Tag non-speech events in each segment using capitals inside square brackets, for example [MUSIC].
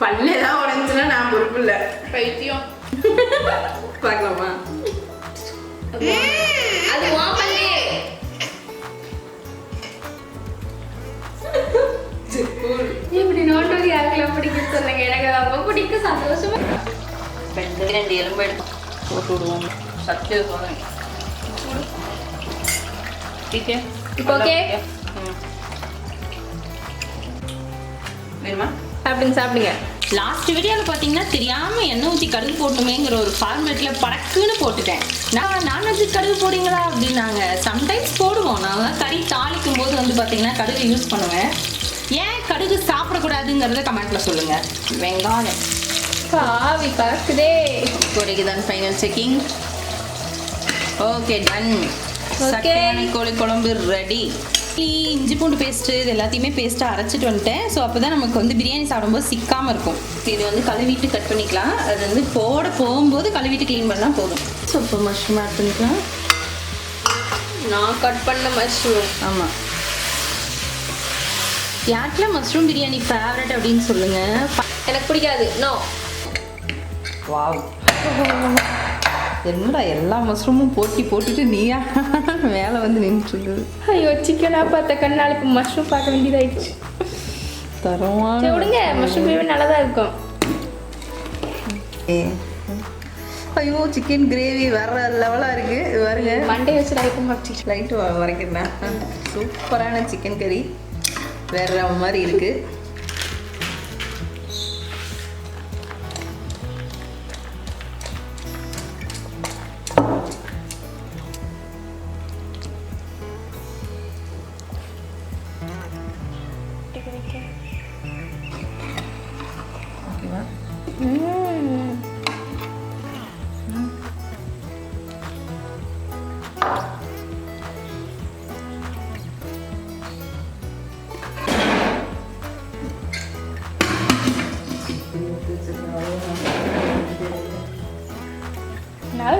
பல்லு ஏதாவது உடஞ்சுன்னா நான் பொறுப்பு இல்லை பைத்தியம். பார்க்கலாமா? அது உன் பல்லு. இப்படி நோட்டோரி யாருக்கெல்லாம் பிடிக்கும் சொல்லுங்க எனக்கு ரொம்ப பிடிக்கும் சந்தோஷமா ரெண்டு ரெண்டு எலும்பு எடுத்து போட்டு விடுவோம். சத்து சொல்லுங்க ஓகே. இப்போ okay? வேணுமா? சாப்பிடுங்க சாப்பிடுங்க. லாஸ்ட் வீடியோவில் பார்த்தீங்கன்னா தெரியாம எண்ணெய் ஊற்றி கடுகு போடணுமேங்கிற ஒரு ஃபார்மேட்டில் படக்குன்னு போட்டுட்டேன். நான் நான்வெஜ் கடுகு போடுவீங்களா அப்படின்னாங்க. சம்டைம்ஸ் போடுவோம். நான் கறி தாளிக்கும் போது வந்து பார்த்தீங்கன்னா கடுகு யூஸ் பண்ணுவேன். ஏன் கடுகு சாப்பிடக்கூடாதுங்கிறத கமெண்ட்ல சொல்லுங்க. வெங்காயம். காவி பறக்குதே. இப்போதைக்கு தான் ஃபைனல் செக்கிங் ஓகே டன். சக்கையான கோழி குழம்பு ரெடி இஞ்சி பூண்டு பேஸ்ட்டு இது எல்லாத்தையுமே பேஸ்ட்டாக அரைச்சிட்டு வந்துட்டேன். ஸோ அப்போ தான் நமக்கு வந்து பிரியாணி சாப்பிடும்போது சிக்காமல் இருக்கும். இது வந்து கழுவிட்டு கட் பண்ணிக்கலாம். அது வந்து போட போகும்போது கழுவிட்டு க்ளீன் பண்ணால் போதும். ஸோ இப்போ மஷ்ரூம் ஆட் பண்ணிக்கலாம். நான் கட் பண்ண மஷ்ரூம் ஆமாம் யாருக்குலாம் மஷ்ரூம் பிரியாணி ஃபேவரட் அப்படின்னு சொல்லுங்கள் எனக்கு பிடிக்காது. நோ வாவ் [LAUGHS] என்னடா எல்லா மஷ்ரூமும் போட்டி போட்டுட்டு நீயா? மேலே வந்து நின்றுட்டு ஐயோ சிக்கனா பார்த்த கண்ணால் இப்போ மஷ்ரூம் பார்க்க வேண்டியதாயிடுச்சு. தரமான விடுங்க. மஷ்ரூம். பிரியாணி நல்லா தான் இருக்கும். ஏ. ஐயோ சிக்கன் கிரேவி வேற லெவலாக இருக்கு. இது பாருங்க. மண்டே வச்சு லைஃப் மாற்றி லைட்டு வரைக்கிறேன் சூப்பரான சிக்கன் கறி வேற மாதிரி இருக்கு.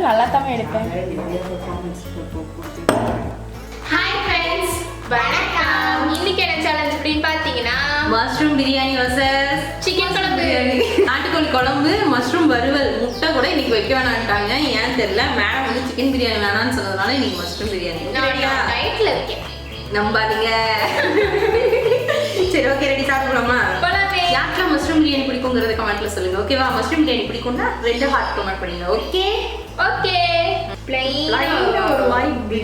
நல்லா தான் எடுப்பேன். ஹாய் ஃப்ரெண்ட்ஸ் வணக்கம். இன்னைக்கு என்ன சேலஞ்ச் அப்படின்னு பார்த்தீங்கன்னா மஷ்ரூம் பிரியாணி வர்சஸ் சிக்கன் குழம்பு. நாட்டுக்கோழி குழம்பு மஷ்ரூம் வறுவல் முட்டை கூட இன்னைக்கு வைக்க வேணான்ட்டாங்க. ஏன் தெரியல மேடம் வந்து சிக்கன் பிரியாணி வேணாம்னு சொன்னதுனால இன்னைக்கு மஷ்ரூம் பிரியாணி டயட்ல இருக்கேன். நம்பாதீங்க. சரி ஓகே ரெடி சாப்பிடலாமா? யாருக்கெல்லாம் மஷ்ரூம் பிரியாணி பிடிக்குங்கிறத கமெண்ட்ல சொல்லுங்க. ஓகேவா மஷ்ரூம் பிரியாணி பிடிக்கும்னா ரெண்டு ஹார்ட் கமெண்ட் பண்ணுங்க ஓகே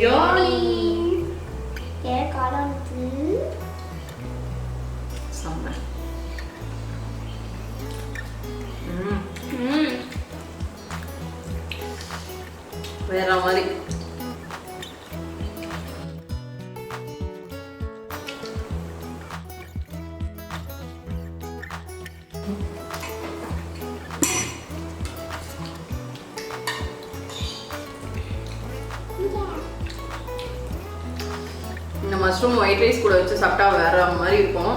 மாதிரி மஷ்ரூம் ஒயிட் ரைஸ் கூட வச்சு சாப்பிட்டா வேற மாதிரி இருக்கும்.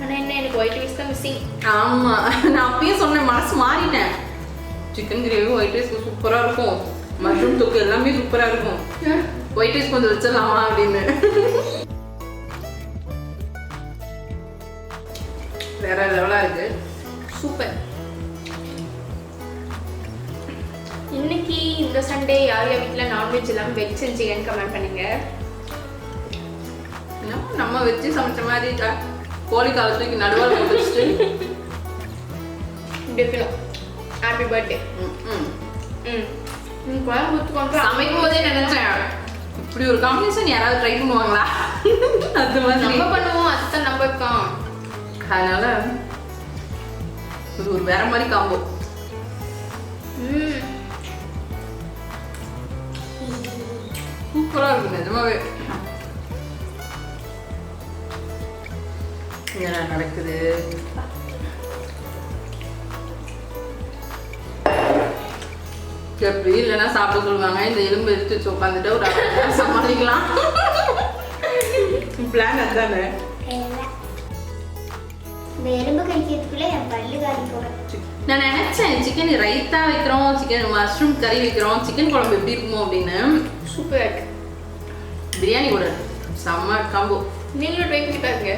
ஆனா என்ன எனக்கு ஒயிட் ரைஸ் தான் மிஸ்ஸிங் ஆமா. நான் அப்பயும் சொன்னேன் மனசு மாறிட்டேன். சிக்கன் கிரேவி ஒயிட் ரைஸ் சூப்பரா இருக்கும். மஷ்ரூம் தொக்கு எல்லாமே சூப்பரா இருக்கும். ஒயிட் ரைஸ் கொஞ்சம் வச்சிடலாமா அப்படின்னு. வேற லெவலா இருக்கு. சூப்பர் இன்னைக்கு இந்த சண்டே யார் யார் வீட்டில் நான்வெஜ் இல்லாமல் வெஜ் செஞ்சீங்கன்னு கமெண்ட் பண்ணுங்க. என்னமோ நம்ம வச்சு சமைச்ச மாதிரி. கோழி காலத்துக்கு நடுவால் வச்சுட்டு. ஹாப்பி பர்த்டே ம், ம். ம். குழம்பு ஊற்றுக்கொண்டு சமைக்கும் போதே நினைச்சேன். இப்படி ஒரு காம்பினேஷன் யாராவது ட்ரை பண்ணுவாங்களா? அது மாதிரி. நம்ம பண்ணுவோம். அதுதான் நம்ம இருக்கோம். அதனால இது ஒரு வேற மாதிரி காம்போ ம். சூப்பரா இருக்கு நிஜமாவே. என்ன நடக்குது. எப்படி? இல்லைன்னா சாப்பிட சொல்லுவாங்க. இந்த எலும்பு எடுத்து வச்சு உட்காந்துட்டு ஒரு சமாளிக்கலாம். பிளான் அதுதானே? நான் நினைச்சேன் சிக்கன் ரைத்தா வைக்கிறோம் சிக்கன் மஷ்ரூம் கறி வைக்கிறோம் சிக்கன் குழம்பு எப்படி இருக்குமோ அப்படின்னு. சூப்பராக இருக்கு பிரியாணி கூட. செம்ம காம்போ நீங்களும் ட்ரை பண்ணி பாருங்க.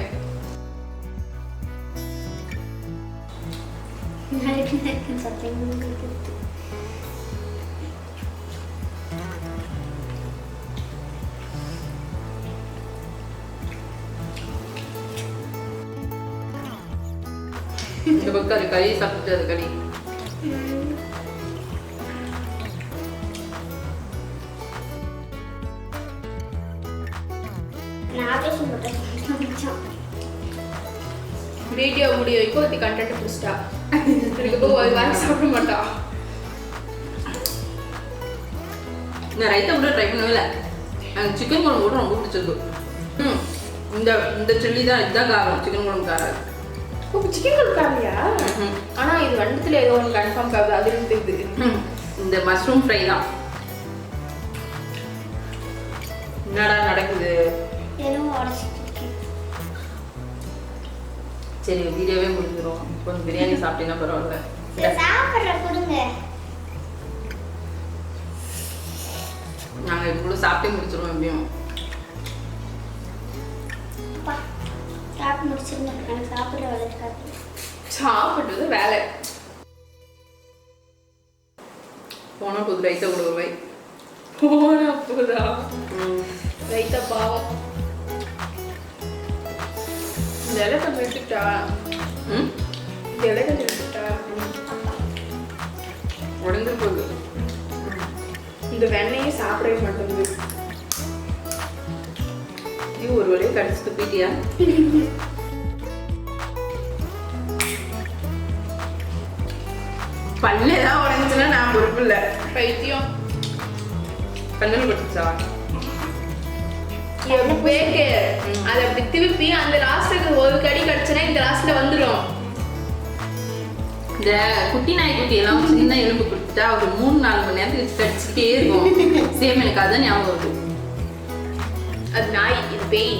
இந்த பக்கம் அது கறி சாப்பிட்டு அது கறி வீடியோ முடிய வரைக்கும் ஒருத்தி கண்டென்ட் பிடிச்சிட்டா? இதுக்கப்புறம் ஒரு வாரம் சாப்பிட மாட்டா. நான் ரைத்தா கூட ட்ரை பண்ணவே இல்லை. எனக்கு சிக்கன் குழம்பு கூட ரொம்ப பிடிச்சிருக்கு. ம் இந்த இந்த சில்லி தான் இதுதான் காரம் சிக்கன் குழம்பு காரம் ஓ சிக்கன் கொடுக்காமையா ம்ஹும். ஆனா இது ரெண்டுத்துல ஏதோ ஒன்று கன்ஃபார்ம் ஆகுது. அது இருந்தது. இந்த மஷ்ரூம் ஃப்ரை தான். என்னடா நடக்குது? ஏதோ இருக்கேன் சரி வீடியோவே முடிஞ்சிடும் கொஞ்சம் பிரியாணி சாப்பிட்டீங்கன்னா பரவாயில்ல. சாப்பிட்ற கொடுங்க. நாங்கள் இவ்வளோ சாப்பிட்டே முடிச்சிடுவோம் எப்படியும். சாப்பிட்டது வேலை. போனால் புது ரைத்தா கூட ஒரு வை போன போதா. ரைத்தா பாவம். இந்த இலை கொஞ்சம் விட்டுட்டா ம்? இந்த விட்டுட்டா உடஞ்சு போகுது இந்த வெண்ணையே சாப்பிடவே மாட்டேங்குது. இது ஒரு வழியை கடிச்சு துப்பிட்டியா பல்லு ஏதாவது உடஞ்சுன்னா நான் பொறுப்பு இல்லை. பைத்தியம். கண்ணில் பட்டுச்சா? பேக்கு. அதை அப்படி திருப்பி அந்த லாஸ்ட்டுக்கு ஒரு கடி கடிச்சனா இந்த லாஸ்ட்ல வந்துடும் இந்த குட்டி நாய் குட்டி எல்லாம் சின்ன எலும்பு கொடுத்துட்டா ஒரு மூணு நாலு மணி நேரத்துக்கு கடிச்சுக்கிட்டே இருக்கும். சேம் எனக்கு அதான் ஞாபகம் வருது. அது நாய் இது பேய்.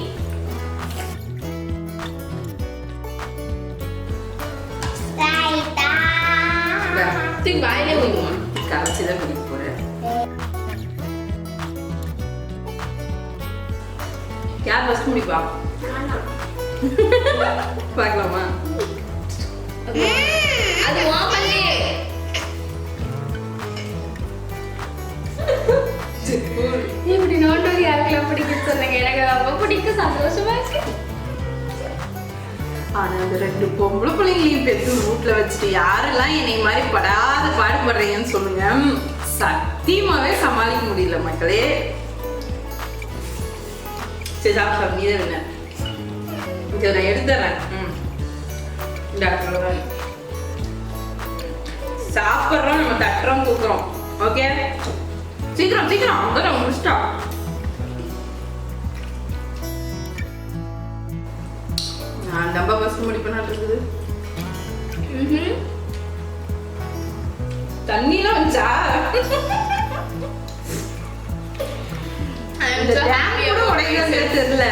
வாயிலே ஊதுவோம். கரைச்சி தான் குடிக்க யார் ஃபஸ்ட் முடிப்பா பார்க்கலாமா அது பல்லு இப்படி நோண்டோரி யாருக்கெல்லாம் பிடிக்கும் சொல்லுங்க? எனக்கு ரொம்ப பிடிக்கும். சந்தோஷமா இருக்கு. ஆனா அந்த ரெண்டு பொம்பளை பிள்ளைங்களையும் பெற்று வீட்டுல வச்சுட்டு யாரெல்லாம் என்னை மாதிரி படாத பாடுபடுறீங்கன்னு சொல்லுங்க. சத்தியமாவே சமாளிக்க முடியல மக்களே. சரி சாப்பிட்டா நீ தான் என்ன இதை நான் எடுத்துறேன் ம் அவ்வளவுதான். சாப்பிட்றோம் நம்ம தட்டுறோம் தூக்குறோம் ஓகே சீக்கிரம் சீக்கிரம் அங்கே முடிச்சிட்டா நான் டப்பா ஃபஸ்ட் முடிப்பேனா இருக்குது. தண்ணிலாம் வச்சா தெரியல.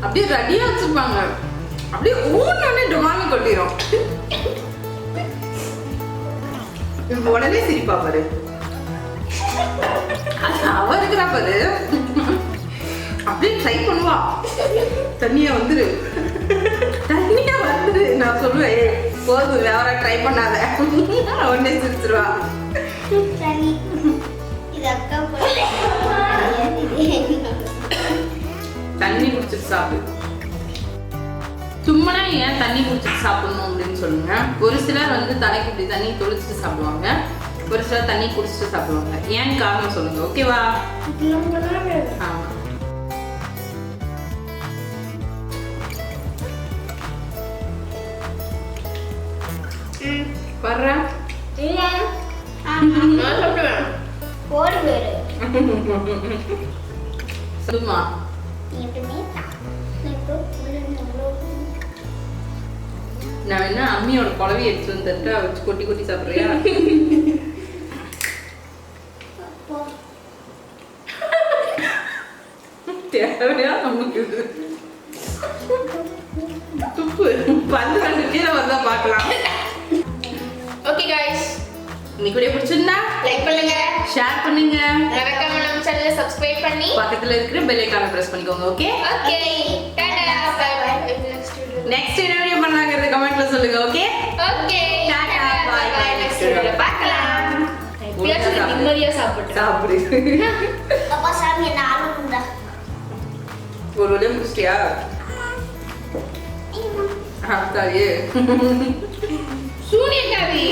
அப்படியே ரெடியா வச்சிருப்பாங்க. அப்படியே ஊன்னே டுமாமி கொட்டிரும். இப்ப உடனே சிரிப்பா பாரு. அவ இருக்கிறா பாரு. அப்படியே ட்ரை பண்ணுவா. தண்ணியா வந்துரு. தண்ணியா வந்துரு. நான் சொல்லுவேன் "ஏய், போதும் வேற ட்ரை பண்ணாத. உடனே சிரிச்சிருவா. தண்ணி குடிச்சிட்டு சாப்பிடு. சும்மானா ஏன் தண்ணி குடிச்சிட்டு சாப்பிடணும் அப்படின்னு சொல்லுங்க? ஒரு சிலர் வந்து தலைக்கு இப்படி தண்ணி தொளிச்சிட்டு சாப்பிடுவாங்க. ஒரு சிலர் தண்ணி குடிச்சிட்டு சாப்பிடுவாங்க. ஏன் காரணம் சொல்லுங்க ஓகேவா ஆமா. வர்றேன். நான் சாப்பிடுவேன். ஓடி போயிரு சொல்லுமா நான் என்ன அம்மியோட குழவி எடுத்து வந்துட்டு வச்சு கொட்டி கொட்டி சாப்பிட்றியா? தேவையா நமக்கு துப்பு. பந்து கண்டு கீழே வந்தா பார்க்கலாம். இன்னைக்கு வீடியோ பிடிச்சிருந்தா லைக் பண்ணுங்க. ஷேர் பண்ணுங்க. மறக்காம நம்ம சேனலை சப்ஸ்கிரைப் பண்ணி பக்கத்துல இருக்கிற பெல் ஐகானை பிரஸ் பண்ணிக்கோங்க okay okay Tata bye bye next என்ன வீடியோ பண்ணலாங்கிறது கமெண்ட்ல சொல்லுங்க okay okay Tata bye bye next வீடியோல பார்க்கலாம். எப்பயாச்சும் நிம்மதியா சாப்பிட்டு சாப்பிடு. அப்பா சாமி என்ன ஆளும் உண்டா? ஒரு வழியா முடிச்சிட்டியா? அப்படியே சூனியக்காரி